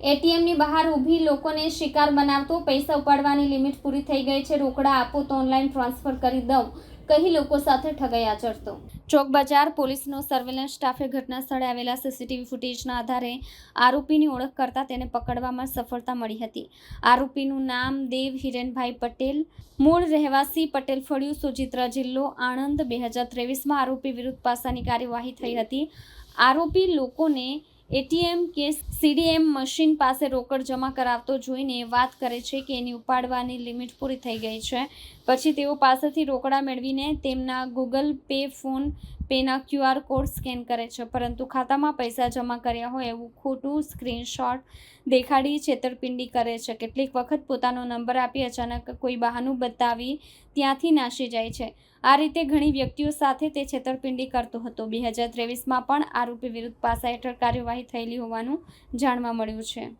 એટીએમની બહાર ઊભી લોકોને શિકાર બનાવતો પૈસા ઉપાડવાની લિમિટ પૂરી થઈ ગઈ છે. રોકડા આપો તો ઓનલાઈન ટ્રાન્સફર કરી દઉં, કહી લોકો સાથે ઠગાઈ આચરતો ચોક બજાર પોલીસનો સર્વેલન્સ સ્ટાફે ઘટના સ્થળે આવેલા સીસીટીવી ફૂટેજના આધારે આરોપીની ઓળખ કરતા તેને પકડવામાં સફળતા મળી હતી. આરોપીનું નામ દેવ હિરેનભાઈ પટેલ, મૂળ રહેવાસી પટેલ ફળિયું સુચિત્રા જિલ્લો, આણંદ. બે હજાર ત્રેવીસમાં આરોપી વિરુદ્ધ પાસાની કાર્યવાહી થઈ હતી. આરોપી લોકોને એટીએમ કે સીડીએમ મશીન પાસે રોકડ જમા કરાવતો જોઈને વાત કરે છે કે એની ઉપાડવાની લિમિટ પૂરી થઈ ગઈ છે. પછી તેઓ પાસેથી રોકડા મેળવીને તેમના ગૂગલ પે, ફોન પેના ક્યુઆર કોડ સ્કેન કરે છે. પરંતુ ખાતામાં પૈસા જમા કર્યા હોય એવું ખોટું સ્ક્રીનશોટ દેખાડી છેતરપિંડી કરે છે. કેટલીક વખત પોતાનો નંબર આપી અચાનક કોઈ બહાનું બતાવી ત્યાંથી નાસી જાય છે. આ રીતે ઘણી વ્યક્તિઓ સાથે તે છેતરપિંડી કરતો હતો. બે હજાર ત્રેવીસમાં પણ આરોપી વિરુદ્ધ પાસા હેઠળ કાર્યવાહી થયેલી હોવાનું જાણવા મળ્યું છે.